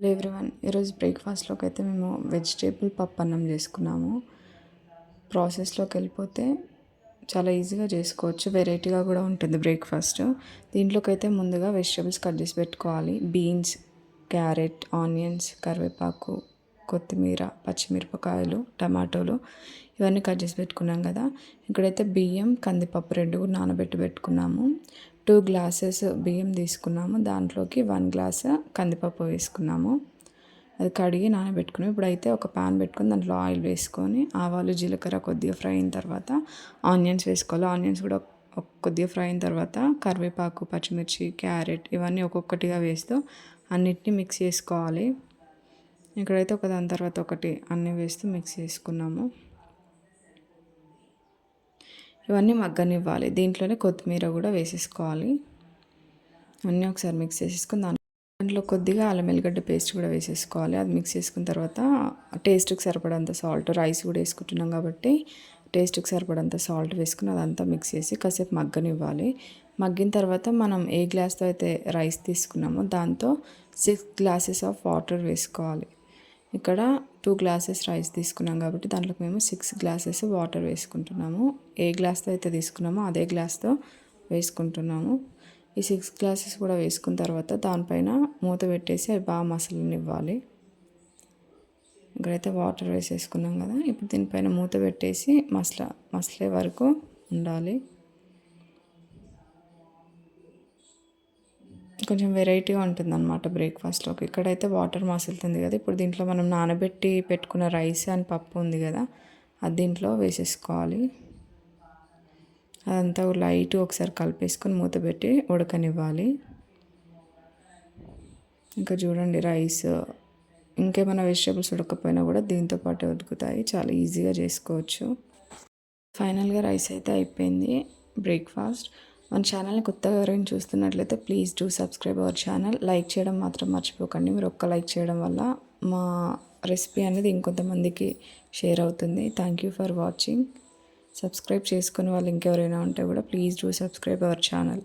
Hello everyone ఈరోజు బ్రేక్ఫాస్ట్లోకి అయితే మేము వెజిటేబుల్ పప్పు అన్నం చేసుకున్నాము. ప్రాసెస్లోకి వెళ్ళిపోతే చాలా ఈజీగా చేసుకోవచ్చు వెరైటీగా కూడా ఉంటుంది బ్రేక్ఫాస్ట్. దీంట్లోకి అయితే ముందుగా వెజిటేబుల్స్ కట్ చేసి పెట్టుకోవాలి. బీన్స్ క్యారెట్ ఆనియన్స్ కరివేపాకు కొత్తిమీర పచ్చిమిరపకాయలు టమాటోలు ఇవన్నీ కట్ చేసి పెట్టుకున్నాం కదా. ఇక్కడైతే బియ్యం కందిపప్పు రెండు కూడా నానబెట్టి పెట్టుకున్నాము. టూ గ్లాసెస్ బియ్యం తీసుకున్నాము. దాంట్లోకి వన్ గ్లాస్ కందిపప్పు వేసుకున్నాము. అది కడిగి నానబెట్టుకుని ఇప్పుడైతే ఒక పాన్ పెట్టుకొని దాంట్లో ఆయిల్ వేసుకొని ఆవాలు జీలకర్ర కొద్దిగా ఫ్రై అయిన తర్వాత ఆనియన్స్ వేసుకోవాలి. ఆనియన్స్ కూడా కొద్దిగా ఫ్రై అయిన తర్వాత కరివేపాకు పచ్చిమిర్చి క్యారెట్ ఇవన్నీ ఒక్కొక్కటిగా వేస్తూ అన్నిటిని మిక్స్ చేసుకోవాలి. ఇక్కడైతే ఒక దాని తర్వాత ఒకటి అన్నీ వేస్తూ మిక్స్ చేసుకున్నాము. ఇవన్నీ మగ్గనివ్వాలి. దీంట్లోనే కొత్తిమీర కూడా వేసేసుకోవాలి. అన్నీ ఒకసారి మిక్స్ చేసేసుకుని దాంట్లో దాంట్లో కొద్దిగా అల్లం ఎల్లిగడ్డ పేస్ట్ కూడా వేసేసుకోవాలి. అది మిక్స్ చేసుకున్న తర్వాత టేస్ట్కి సరిపడంత సాల్ట్ రైస్ కూడా వేసుకుంటున్నాం కాబట్టి టేస్ట్కి సరిపడంత సాల్ట్ వేసుకుని అదంతా మిక్స్ చేసి కాసేపు మగ్గనివ్వాలి. మగ్గిన తర్వాత మనం ఏ గ్లాస్తో అయితే రైస్ తీసుకున్నామో దాంతో సిక్స్ గ్లాసెస్ ఆఫ్ వాటర్ వేసుకోవాలి. ఇక్కడ టూ గ్లాసెస్ రైస్ తీసుకున్నాం కాబట్టి దాంట్లోకి మేము సిక్స్ గ్లాసెస్ వాటర్ వేసుకుంటున్నాము. ఏ గ్లాస్తో అయితే తీసుకున్నామో అదే గ్లాస్తో వేసుకుంటున్నాము. ఈ సిక్స్ గ్లాసెస్ కూడా వేసుకున్న తర్వాత దానిపైన మూత పెట్టేసి అవి బాగా మసలనివ్వాలి. ఇక్కడైతే వాటర్ వేసేసుకున్నాం కదా ఇప్పుడు దీనిపైన మూత పెట్టేసి మసల మసలే వరకు ఉండాలి. కొంచెం వెరైటీగా ఉంటుంది అనమాట బ్రేక్ఫాస్ట్లోకి. ఇక్కడైతే వాటర్ మసులుతుంది కదా ఇప్పుడు దీంట్లో మనం నానబెట్టి పెట్టుకున్న రైస్ అండ్ పప్పు ఉంది కదా అది దీంట్లో వేసేసుకోవాలి. అదంతా లైట్ ఒకసారి కలిపేసుకొని మూత పెట్టి ఉడకనివ్వాలి. ఇంకా చూడండి రైస్ ఇంకేమైనా వెజిటేబుల్స్ ఉడకపోయినా కూడా దీంతో పాటు ఉడుకుతాయి చాలా ఈజీగా చేసుకోవచ్చు. ఫైనల్గా రైస్ అయితే అయిపోయింది బ్రేక్ఫాస్ట్. మన ఛానల్ని కొత్తగా ఎవరైనా చూస్తున్నట్లయితే please do subscribe our channel. Like చేయడం మాత్రం మర్చిపోకండి. మీరు ఒక్క లైక్ చేయడం వల్ల మా రెసిపీ అనేది ఇంకొంతమందికి షేర్ అవుతుంది. Thank you for watching subscribe చేసుకునే వాళ్ళు ఇంకెవరైనా ఉంటే కూడా please do subscribe our channel.